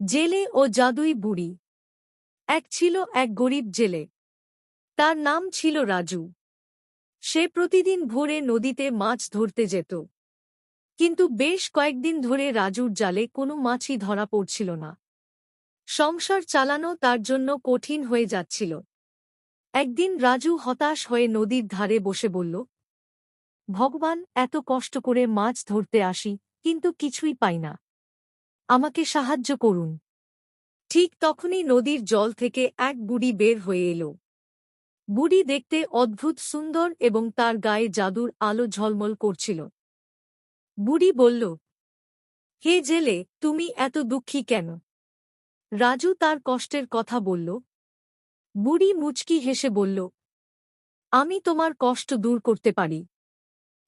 জেলে ও জাদুই বুড়ি। এক ছিল এক গরিব জেলে। তার নাম ছিল রাজু। সে প্রতিদিন ভোরে নদীতে মাছ ধরতে যেত। কিন্তু বেশ কয়েকদিন ধরে রাজুর জালে কোনো মাছই ধরা পড়ছিল না। সংসার চালানো তার জন্য কঠিন হয়ে যাচ্ছিল। একদিন রাজু হতাশ হয়ে নদীর ধারে বসে বলল, ভগবান, এত কষ্ট করে মাছ ধরতে আসি, কিন্তু কিছুই পাই না। আমাকে সাহায্য করুন। ঠিক তখনই নদীর জল থেকে এক বুড়ি বের হয়ে এলো। বুড়ি দেখতে অদ্ভুত সুন্দর এবং তার গায়ে জাদুর আলো ঝলমল করছিল। বুড়ি বলল, হে জেলে, তুমি এত দুঃখী কেন? রাজু তার কষ্টের কথা বলল। বুড়ি মুচকি হেসে বলল, আমি তোমার কষ্ট দূর করতে পারি।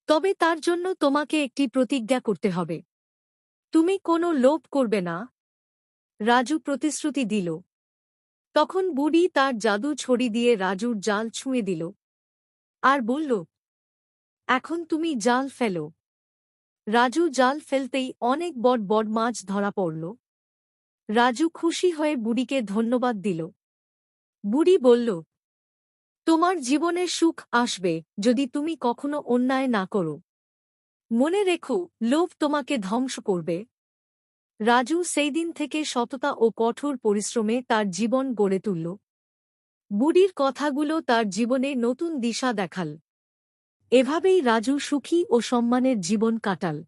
তবে তার জন্য তোমাকে একটি প্রতিজ্ঞা করতে হবে। তুমি কোনো লোভ করবে না। রাজু প্রতিশ্রুতি দিল। তখন বুড়ি তার জাদু ছড়ি দিয়ে রাজুর জাল ছুঁয়ে দিল। আর বলল, এখন তুমি জাল ফেলো। রাজু জাল ফেলতেই অনেক বড় বড় মাছ ধরা পড়ল। রাজু খুশি হয়ে বুড়িকে ধন্যবাদ দিল। বুড়ি বলল, তোমার জীবনে সুখ আসবে যদি তুমি কখনো অন্যায় না করো। মনে রেখো, লোভ তোমাকে ধ্বংস করবে। রাজু সেই দিন থেকে সততা ও কঠোর পরিশ্রমে তার জীবন গড়ে তুলল। বুড়ির কথাগুলো তার জীবনে নতুন দিশা দেখাল। এভাবেই রাজু সুখী ও সম্মানের জীবন কাটাল।